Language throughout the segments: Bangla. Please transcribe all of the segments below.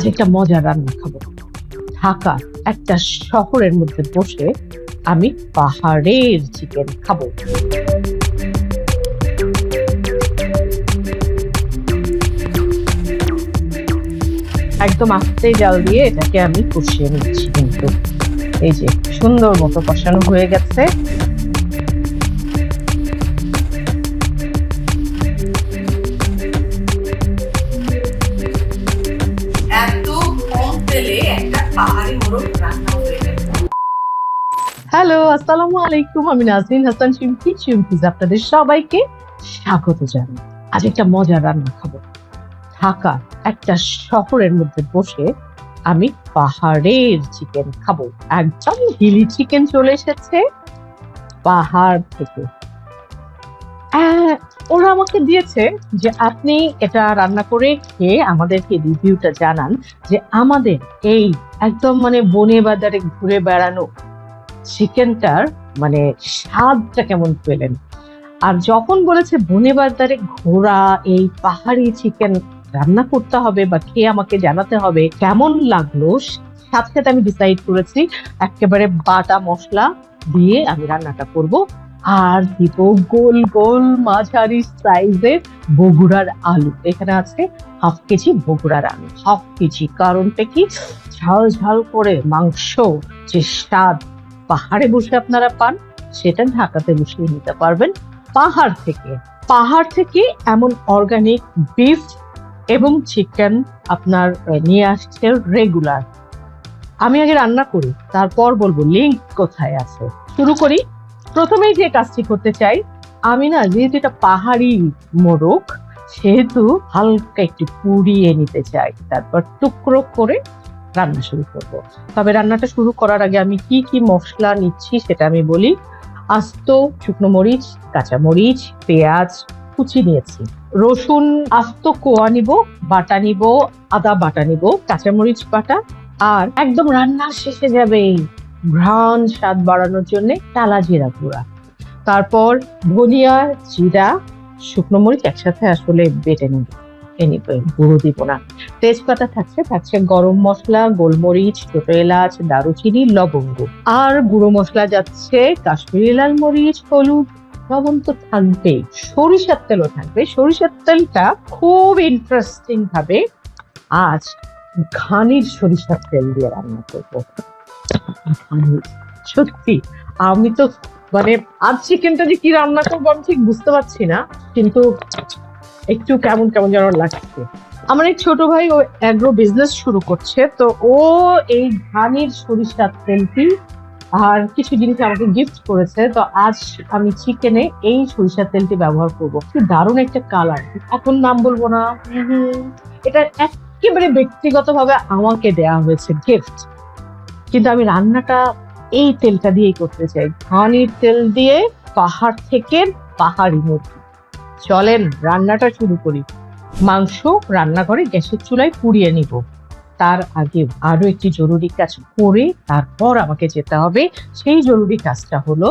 আজ একটা মজার রান্না খাব। ঢাকা একটা শহরের মধ্যে বসে আমি পাহাড়ের চিকেন খাব। একদম আস্তে জাল দিয়ে এটাকে আমি কষিয়ে নিচ্ছি কিন্তু। এই যে সুন্দর মতো কষানো হয়ে গেছে। আসসালামু আলাইকুম, আমি নাজরিন হাসান আপনাদের সবাইকে স্বাগত জানাই। আজ একটা মজার রান্না খাব। ঢাকা একটা শহরের মধ্যে বসে আমি পাহাড়ের চিকেন খাব। একদম হিলি চিকেন চলে এসেছে পাহাড় থেকে। ওরা আমাকে দিয়েছে যে আপনি এটা রান্না করে খেয়ে আমাদেরকে রিভিউটা জানান যে আমাদের এই একদম মানে বনে বাজারে ঘুরে বেড়ানো চিকেনটার মানে স্বাদটা কেমন পেলেন? আর যখন বলেছে বনে বাজারে ঘোরা, এই পাহাড়ি চিকেন রান্না করতে হবে বা খেয়ে আমাকে জানাতে হবে, কেমন লাগল? সাথে সাথে আমি ডিসাইড করেছি একেবারে বাটা মশলা দিয়ে আমি রান্নাটা করব। আর দিব গোল গোল মাঝারি সাইজের বগুড়ার আলু। এখানে আছে হাফ কেজি বগুড়ার আলু। Half kg. কারণটা কি? ঝাল ঝাল করে মাংস যে স্বাদ পাহাড়ে বসে আপনারা পান, সেটা ঢাকাতে বসিয়ে নিতে পারবেন। পাহাড় থেকে পাহাড় থেকে এমন অর্গানিক বিফ এবং চিকেন আপনার নিয়ে আসছে রেগুলার আমি আগে রান্না করি, তারপর বলব লিঙ্ক কোথায় আছে। শুরু করি। প্রথমেই যে কাজটি করতে চাই, আমি না, যেহেতু এটা পাহাড়ি মোরগ, সেহেতু হালকা একটু পুড়িয়ে নিতে চাই। তারপর টুকরো করে রান্না শুরু করব। তবে রান্নাটা শুরু করার আগে আমি কি কি মশলা নিচ্ছি সেটা আমি বলি। আস্ত শুকনো মরিচ, কাঁচা মরিচ, পেঁয়াজ কুচি নিয়েছি। রসুন আস্ত কোয়া নিব, বাটা নিব, আদা বাটা নিব কাঁচামরিচ বাটা আর একদম রান্নার শেষে যাবে ঘ্রাণ স্বাদ বাড়ানোর জন্য টালা জিরা গুঁড়া। তারপর ধনিয়া, জিরা, শুকনো মরিচ একসাথে আসলে বেটে নেব। এনিবে গুঁড়ো দিব না। তেজপাতা থাকছে থাকছে গরম মশলা, গোলমরিচ, ছোট এলাচ, দারুচিনি, লবঙ্গ। আর গুঁড়ো মশলা যাচ্ছে কাশ্মীরি লাল মরিচ, হলুদ, লবণ তো থাকবেই। সরিষার তেলও থাকবে। সরিষার তেলটা খুব ইন্টারেস্টিং ভাবে আজ ঘানির সরিষার তেল দিয়ে রান্না করব। সত্যি, আমি তো মানে আজ চিকেনটা যে কি রান্না করব আমি ঠিক বুঝতে পারছি না, কিন্তু একটু কেমন কেমন যেন লাগছে। আমার এক ছোট ভাই ও অ্যাগ্রো বিজনেস শুরু করছে, তো ও এই ধানের সরিষার তেলটি আর কিছু জিনিস আমাকে গিফট করেছে, তো আজ আমি চিকেনে এই সরিষার তেলটি ব্যবহার করব। কি দারুণ একটা কালার এখন নাম বলব না। এটা একেবারে ব্যক্তিগতভাবে আমাকে দেয়া হয়েছে গিফট কিন্তু আমি রান্নাটা এই তেলটা দিয়েই করতে চাই। ধানের তেল দিয়ে পাহাড় থেকে পাহাড়ি মুরগি। চলেন, রান্নাটা শুরু করি। মাংস রান্নাঘরে গ্যাসের চুলায় পুড়িয়ে নিব। তার আগে আরও একটি জরুরি কাজ করে তারপর আমাকে যেতে হবে। সেই জরুরি কাজটা হলো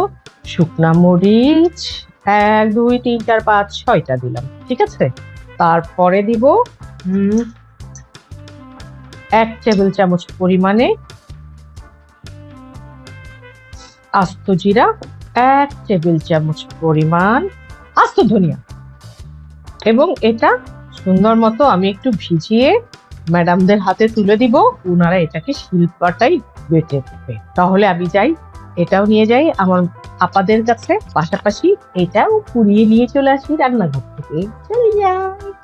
শুকনা মরিচ, এক, দুই, তিন, চার, পাঁচ, ছয়টা দিলাম, ঠিক আছে? তারপরে দিব এক টেবিল চামচ পরিমাণে আস্ত জিরা, এক টেবিল চামচ পরিমাণ আস্ত ধনিয়া। এবং এটা সুন্দর মতো আমি একটু ভিজিয়ে ম্যাডামদের হাতে তুলে দিব। ওনারা এটাকে শিল্পাটাই বেটে দেবে। তাহলে আমি যাই, এটাও নিয়ে যাই, আমার আপাদের কাছে। পাশাপাশি এটাও পুড়িয়ে নিয়ে চলে আসি রান্নাঘর থেকে। চলে যাই।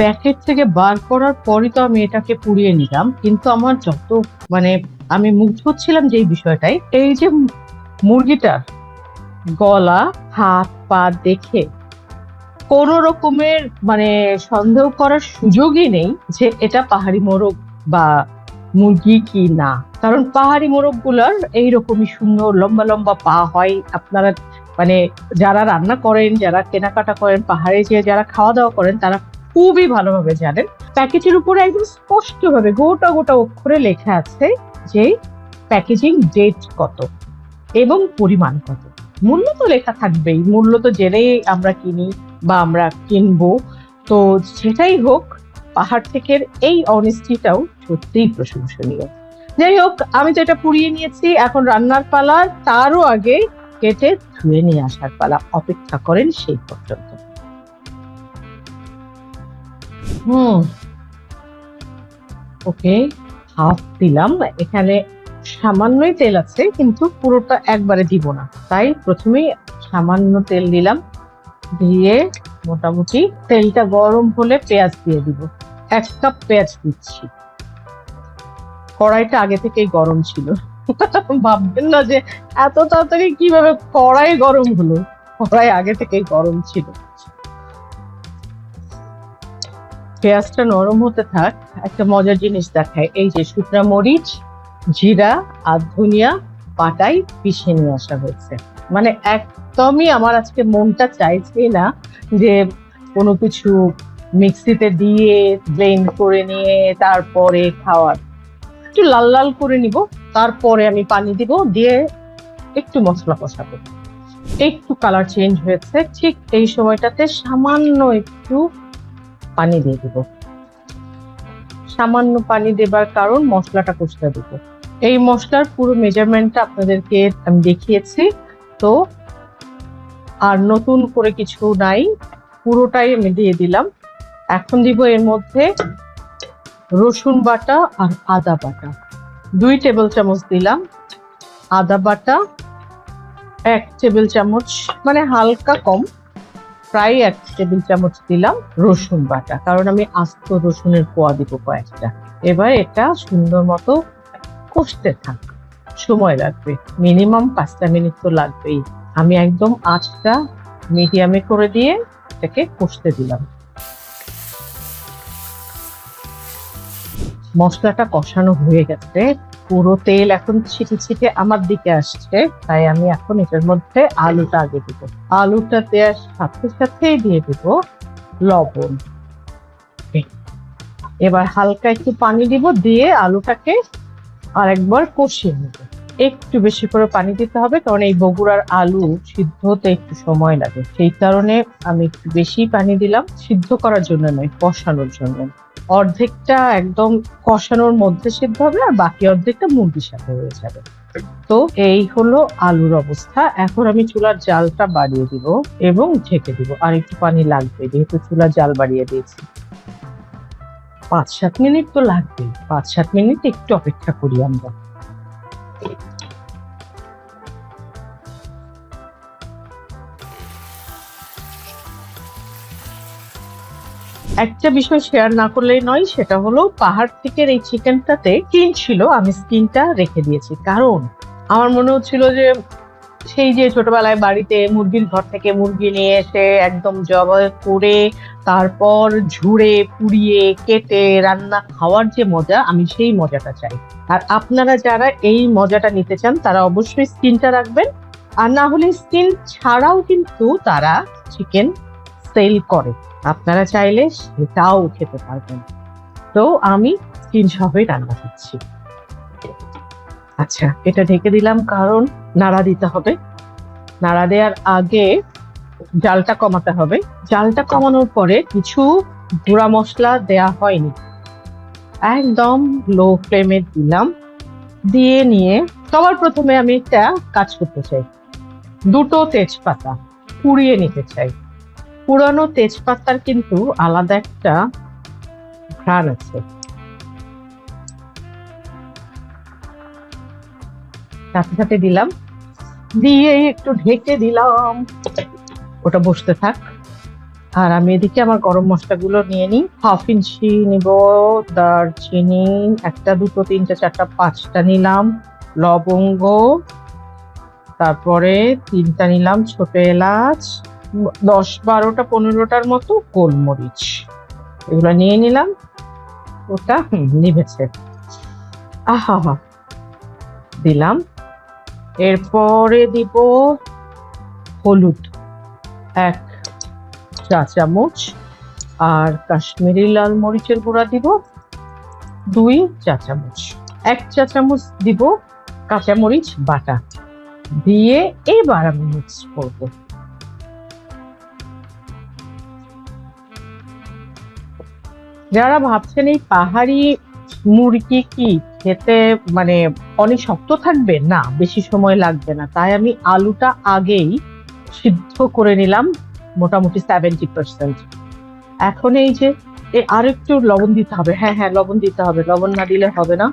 প্যাকেট থেকে বার করার পরই তো আমি এটাকে পুড়িয়ে নিলাম। কিন্তু আমার যত মানে আমি মুগ্ধ হচ্ছিলাম যে বিষয়টাই, এই যে মুরগিটার গলা, হাত, পা দেখে কোন রকমের মানে সন্দেহ করার সুযোগই নেই যে এটা পাহাড়ি মোরগ বা মুরগি কি না। কারণ পাহাড়ি মোরগগুলার এইরকমই সুন্দর লম্বা লম্বা পা হয়। আপনারা মানে যারা রান্না করেন, যারা কেনাকাটা করেন, পাহাড়ে যে যারা খাওয়া দাওয়া করেন, তারা খুবই ভালোভাবে জানেন। প্যাকেজের উপরে একদম স্পষ্টভাবে গোটা গোটা অক্ষরে লেখা আছে যে প্যাকেজিং ডেট কত এবং পরিমাণ কত। মূল্য তো লেখা থাকবেই, মূল্য তো জেনেই আমরা কিনি বা আমরা কিনবো। তো সেটাই হোক, পাহাড় থেকে এই অনেস্টিটাও সত্যিই প্রশংসনীয়। যাই হোক, আমি তো এটা পুড়িয়ে নিয়েছি, এখন রান্নার পালা, তারও আগে কেটে ধুয়ে নিয়ে আসার পালা। অপেক্ষা করেন সেই পর্যন্ত। হুম। ওকে, হাফ দিলাম। এখানে সামান্যই তেল আছে, কিন্তু পুরোটা একবারে দিব না। তাই প্রথমেই সামান্য তেল দিলাম, দিয়ে মোটামুটি তেলটা গরম হলে পেঁয়াজ দিয়ে দিব। এক কাপ পেঁয়াজ দিচ্ছি। কড়াইটা আগে থেকেই গরম ছিল। ভাববেন না যে এত তাড়াতাড়ি কীভাবে কড়াই গরম হলো? কড়াই আগে থেকেই গরম ছিল। পেঁয়াজটা নরম হতে থাক, একটা মজার জিনিস দেখায়। এই যে শুকনা মরিচ, জিরা আর ধনিয়া বাটাই পিষে নিয়ে আসা হয়েছে। মানে একদমই আমার আজকে মনটা চাইছে না যে কোনো কিছু মিক্সিতে দিয়ে, ব্লেন্ড করে নিয়ে তারপরে খাওয়ার। একটু লাল লাল করে নিব, তারপরে আমি পানি দিব, দিয়ে একটু মশলা কষাবো। একটু কালার চেঞ্জ হয়েছে, ঠিক এই সময়টাতে সামান্য একটু পানি দিয়ে দিব। সামান্য পানি দেবার কারণ মশলাটা কষতে দেবো। এই মশলার পুরো মেজারমেন্টটা আপনাদেরকে আমি দেখিয়েছি। তো আর নতুন করে কিছু নাই, পুরোটাই আমি দিয়ে দিলাম। এখন দিব এর মধ্যে রসুন বাটা আর আদা বাটা। দুই টেবিল চামচ দিলাম আদা বাটা, এক টেবিল চামচ মানে হালকা কম। প্রায় এক টেবিল চামচ দিলাম রসুন বাটা, কারণ আমি আস্ত রসুনের পোয়া দিব কয়েকটা। এবার এটা সুন্দর মতো কষতে থাক। সময় লাগবে। মিনিমাম পাঁচটা মিনিট তো লাগবেই। আমি একদম আঁচটা মিডিয়ামে করে দিয়ে এটাকে কষতে দিলাম। মশলাটা কষানো হয়ে গেছে। পুরো তেল এখন ছিটে ছিটে আমার দিকে আসছে, তাই আমি এখন এটার মধ্যে আলুটা আগে দিব। আলুটা দেওয়ার সাথে সাথেই দিয়ে দিব লবণ। এবার হালকা একটু পানি দিব, দিয়ে আলুটাকে আরেকবার কষিয়ে নেব। একটু বেশি করে পানি দিতে হবে, কারণ এই বগুড়ার আলু সিদ্ধ হতে একটু সময় লাগে। সেই কারণে আমি একটু বেশি পানি দিলাম, সিদ্ধ করার জন্য নয়, কষানোর জন্য। অর্ধেকটা একদম কষানোর মধ্যে সিদ্ধ হবে আর বাকি অর্ধেকটা মুরগির সাথে হয়ে যাবে। তো এই হলো আলুর অবস্থা। এখন আমি চুলার জালটা বাড়িয়ে দিব এবং ঢেকে দিব। আর একটু পানি লাগবে, যেহেতু চুলার জাল বাড়িয়ে দিয়েছি। পাঁচ সাত মিনিট তো লাগবেই। পাঁচ সাত মিনিট একটু অপেক্ষা করি আমরা। একটা বিষয় শেয়ার না করলেই নয়, সেটা হলো পাহাড় থেকে এই চিকেনটাতে স্কিন ছিল, আমি স্কিনটা রেখে দিয়েছি। কারণ আমার মনে হচ্ছিল যে সেই যে ছোটবেলায় বাড়িতে মুরগির ঘর থেকে মুরগি নিয়ে এসে একদম জবাই করে, তারপর ঝুড়ে, পুড়িয়ে, কেটে রান্না খাওয়ার যে মজা, আমি সেই মজাটা চাই। আর আপনারা যারা এই মজাটা নিতে চান, তারা অবশ্যই স্কিনটা রাখবেন। আর না হলে স্কিন ছাড়াও কিন্তু তারা চিকেন সেল করে। আপনারা চাইলে সেটাও খেতে পারবেন। তো আমি স্কিন সহই রান্না করছি। আচ্ছা এটা ঢেকে দিলাম কারণ নাড়া দিতে হবে। নাড়া দেওয়ার আগে জালটা কমাতে হবে। জালটা কমানোর পরে কিছু গুঁড়া মশলা দেয়া হয়নি। একদম লো ফ্লেমে দিলাম। দিয়ে নিয়ে সবার প্রথমে আমি একটা কাজ করতে চাই। দুটো তেজপাতা পুড়িয়ে নিতে চাই। পুরানো তেজপাতার কিন্তু আলাদা একটা ঘ্রাণ আছে। সাথে সাথে দিলাম। দিয়ে একটু ঢেকে দিলাম। ওটা বসতে থাক। আর আমি এদিকে আমার গরম মশলাগুলো নিয়ে নিই। হাফ ইঞ্চি নিব দারচিনি, একটা, দুটো, তিনটা, চারটা, পাঁচটা নিলাম। লবঙ্গ, তারপরে তিনটা নিলাম ছোট এলাচ। দশ বারোটা পনেরোটার মতো গোলমরিচ। এগুলো নিয়ে নিলাম। ওটা নিভেছে। আহা হা দিলাম। এরপরে দিব হলুদ। এক চা চামচ। আর কাশ্মীরি লাল মরিচের গুঁড়া দিব দুই চা চামচ। এক চা চামচ দিব কাঁচামরিচ বাটা। দিয়ে এবার আমি মিক্স করব। যারা ভাবছেন এই পাহাড়ি মুরগি কি খেতে মানে অনেক শক্ত থাকবে? না, বেশি সময় লাগবে না। তাই আমি আলুটা আগেই সিদ্ধ করে নিলাম, মোটামুটি সেভেন্টি পার্সেন্ট এখন এই যে, এ আর একটু লবণ দিতে হবে। হ্যাঁ হ্যাঁ লবণ দিতে হবে। লবণ না দিলে হবে না।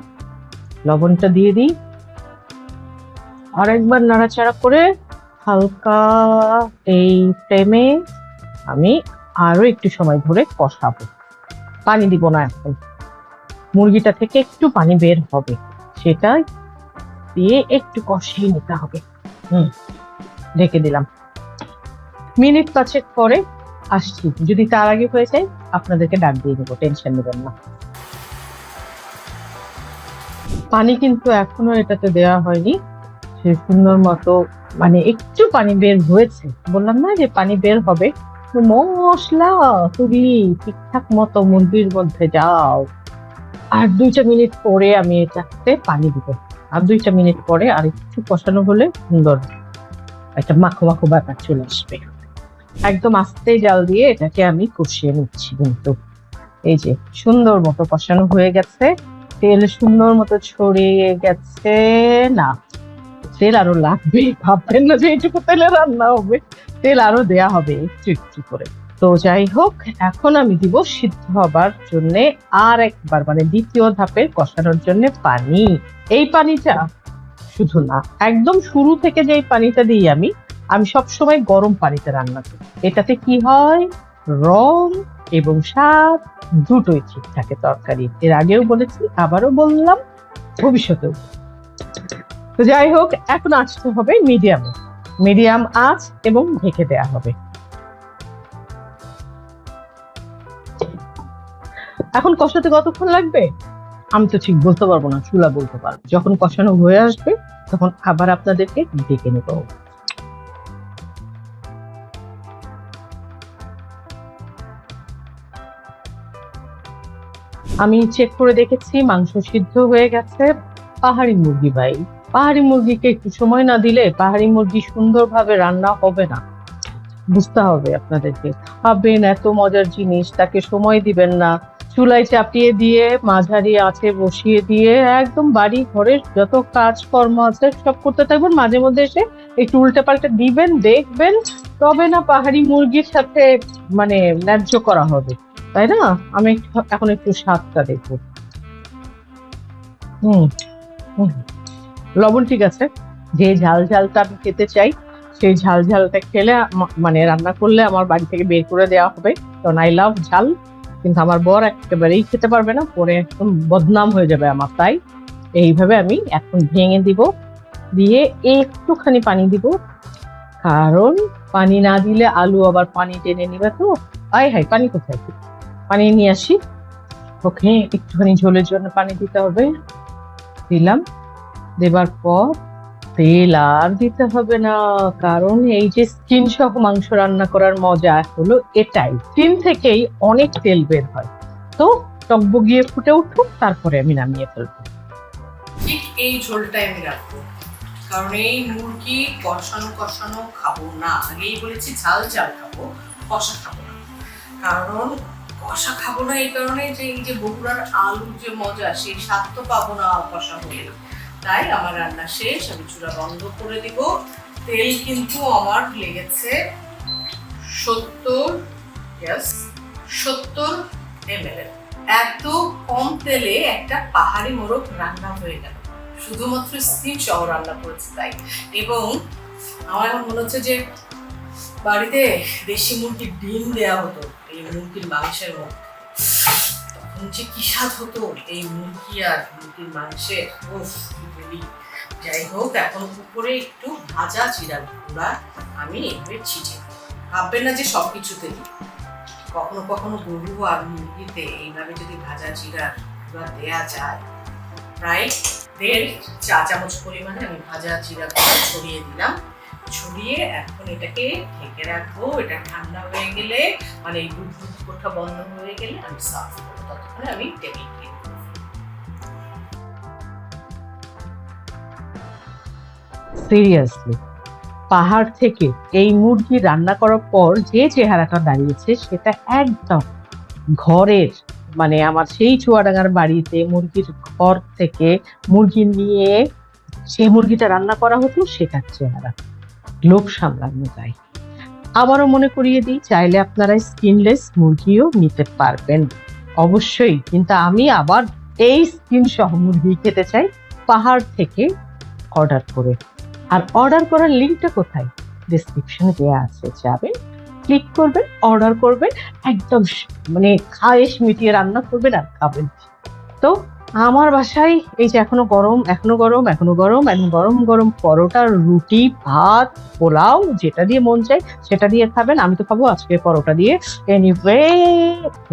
লবণটা দিয়ে দিই। আর একবার নাড়াচাড়া করে হালকা এই ফ্লেমে আমি আরও একটু সময় ধরে কষাবো। পানি দিব না এখন। মুরগিটা থেকে একটু পানি বের হবে। সেটা দিয়ে একটু কষিয়ে নিতে হবে। হুম, ঢেকে দিলাম। মিনিট পাঁচেক পরে আসছি। যদি তার আগে হয়ে যায়, আপনাদেরকে ডাক দিয়ে দেবো টেনশন নেবেন না। পানি কিন্তু এখনও এটাতে দেওয়া হয়নি। সে সুন্দর মতো মানে একটু পানি বের হয়েছে। বললাম না যে পানি বের হবে। মশলা, তুমি ঠিকঠাক মতো মুরগির মধ্যে যাও। আর দুইটা মিনিট পরে আমি এটাতে পানি দিব। আর দুইটা মিনিট পরে আর একটু কষানো হলে সুন্দর একটা মাখো মাখো ব্যাপার চলে আসবে। একদম আস্তে জাল দিয়ে এটাকে আমি কষিয়ে নিচ্ছি কিন্তু। এই যে, সুন্দর মতো কষানো হয়ে গেছে। তেল সুন্দর মতো ছড়িয়ে গেছে। না তেল আরও লাগবে ভাববেন না যে এইটুকু তেলে রান্না হবে। তেল আরও দেয়া হবে একটু একটু করে। তো যাই হোক, এখন আমি দিব সিদ্ধ হবার জন্য আর একবার মানে দ্বিতীয় ধাপে কষানোর জন্য পানি। এই পানিটা শুধু না, একদম শুরু থেকে যে পানিটা দিই আমি আমি সব সময় গরম পানিতে রান্না করি। এটাতে কি হয়? রং এবং স্বাদ দুটোই ঠিক থাকে তরকারি এর আগেও বলেছি, আবারও বললাম, ভবিষ্যতেও। তো যাই হোক, এখন আসতে হবে মিডিয়াম মিডিয়াম আঁচ এবং ঢেকে দেয়া হবে। এখন কষাতে কতক্ষণ লাগবে? আমি তো ঠিক বলতে পারব না, চুলা বলতে পারব। যখন কষানো হয়ে আসবে, তখন আবার আপনাদেরকে ডেকে নেব। আমি চেক করে দেখেছি, মাংস সিদ্ধ হয়ে গেছে। পাহাড়ি মুরগি ভাই। পাহাড়ি মুরগিকে একটু সময় না দিলে পাহাড়ি মুরগি সুন্দরভাবে রান্না হবে না। বুঝতে হবে আপনাদেরকে। খাবেন এত মজার জিনিস, তাকে সময় দিবেন না। চুলায় চাপিয়ে দিয়ে, মাঝারি আছে বসিয়ে দিয়ে, একদম বাড়ি ঘরের যত কাজকর্ম আছে সব করতে থাকবেন। মাঝে মধ্যে এসে একটু উল্টে পাল্টে দিবেন, দেখবেন, তবে না পাহাড়ি মুরগির সাথে মানে ন্যায্য করা হবে। তাই না? আমি এখন একটু স্বাদটা দেখব। হুম হুম। লবণ ঠিক আছে। যে ঝাল ঝালটা আমি খেতে চাই, সেই ঝাল ঝালটা খেলে মানে রান্না করলে আমার বাড়ি থেকে বের করে দেওয়া হবে। কারণ আই লাভ ঝাল, কিন্তু আমার বর একেবারেই খেতে পারবে না, পরে একদম বদনাম হয়ে যাবে আমার, তাই এইভাবে আমি এখন ভেঙে দিব, দিয়ে একটুখানি পানি দিব। কারণ পানি না দিলে আলু আবার পানি টেনে নিবে তো। আয় হাই পানি কোথায়? পানি নিয়ে আসি। ওকে, একটুখানি ঝোলের জন্য পানি দিতে হবে। দিলাম। দেবার পর তেল আর দিতে হবে না, কারণ এই যে স্কিন সহ মাংস রান্না করার মজা হলো এটাই। স্কিন থেকেই অনেক তেল বের হয়। তো টকবগিয়ে ফুটে উঠুক, তারপরে আমি নামিয়ে ফেলব। ঠিক এই ঝোলটাই আমি রাখব। কারণ এই মুরগি কষানো কষানো খাব না। আগেই বলেছি ঝাল ঝাল খাব, কষা খাব না। কারণ কষা খাব না এই কারণে যে এই যে বগুড়ার আলুর যে মজা, সেই স্বাদ তো পাবো না কষা হলে তাই আমার রান্না শেষ, আমি চুলা বন্ধ করে দিব। তেল কিন্তু আমার লেগেছে সত্তর ইয়াস সত্তর এমএল এত কম তেলে একটা পাহাড়ি মোরগ রান্না হয়ে গেল। শুধুমাত্র স্কিন সহ রান্না করেছে তাই। এবং আমার এখন মনে হচ্ছে যে বাড়িতে দেশি মুরগির ডিম দেওয়া হতো, এই মুরগির মাংসের মধ্যে। যে কি স্বাদ হতো এই মুরগি আর মুরগির মাংসের বলি। যাই হোক, এখন উপরে একটু ভাজা জিরা গুঁড়া আমি এইভাবে ছিটিয়ে দিই। ভাববেন না যে সব কিছুতে কখনো কখনো গরু আর মুরগিতে এইভাবে যদি ভাজা জিরা গুঁড়া দেওয়া যায়, প্রায় দেড় চা চামচ পরিমাণে আমি ভাজা জিরা গুঁড়া ছড়িয়ে দিলাম। ছড়িয়ে এখন এটাকে ঢেকে রাখব। এটা ঠান্ডা হয়ে গেলে মানে এই দুধ দুধ কোঠা বন্ধ হয়ে গেলে আমি সার্ভ করব। ততক্ষণে পাহাড় থেকে এই মুরগি রান্না করার পর যে চেহারাটা দাঁড়িয়েছে, সেটা একদম ঘরের মানে আমার সেই চুয়াডাঙ্গার বাড়িতে মুরগির ঘর থেকে মুরগি নিয়ে সেই মুরগিটা রান্না করা হতো, সেটার চেহারা লোভ সামলানো যায়। আবারও মনে করিয়ে দিই, চাইলে আপনারা স্কিনলেস মুরগিও নিতে পারবেন। অবশ্যই, কিন্তু আমি আবার এই স্কিন সহ মুরগি খেতে চাই পাহাড় থেকে অর্ডার করে। আর অর্ডার করার লিঙ্কটা কোথায়? ডিসক্রিপশনে দেওয়া আছে, যাবেন ক্লিক করবেন, অর্ডার করবেন, একদম মানে খায়েশ মিটিয়ে রান্না করবেন আর খাবেন। তো আমার বাসায় এই যে এখনও গরম এখনও গরম এখনও গরম, এখন গরম গরম পরোটা, রুটি, ভাত, পোলাও, যেটা দিয়ে মন চাই সেটা দিয়ে খাবেন। আমি তো খাব আজকে পরোটা দিয়ে। এনিওয়ে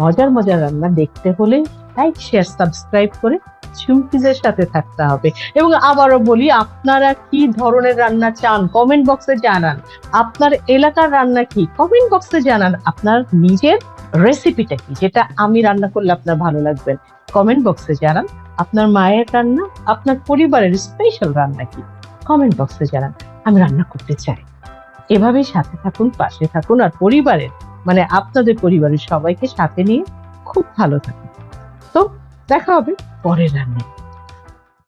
মজার মজার রান্না দেখতে হলে লাইক শেয়ার সাবস্ক্রাইব করে চুমকিজের সাথে থাকতে হবে। এবং আবারও বলি, আপনারা কি ধরনের রান্না চান? কমেন্ট বক্সে জানান। আপনার এলাকার রান্না কি? কমেন্ট বক্সে জানান আপনার নিজের রেসিপিটা কি, যেটা আমি রান্না করলে আপনার ভালো লাগবে। কমেন্ট বক্সে জানান আপনার মায়ের রান্না, আপনার পরিবারের স্পেশাল রান্না কি? কমেন্ট বক্সে জানান, আমি রান্না করতে চাই। এভাবেই সাথে থাকুন, পাশে থাকুন আর পরিবারের মানে আপনাদের পরিবারের সবাইকে সাথে নিয়ে খুব ভালো থাকুন। তো দেখা হবে পরের রান্নায়।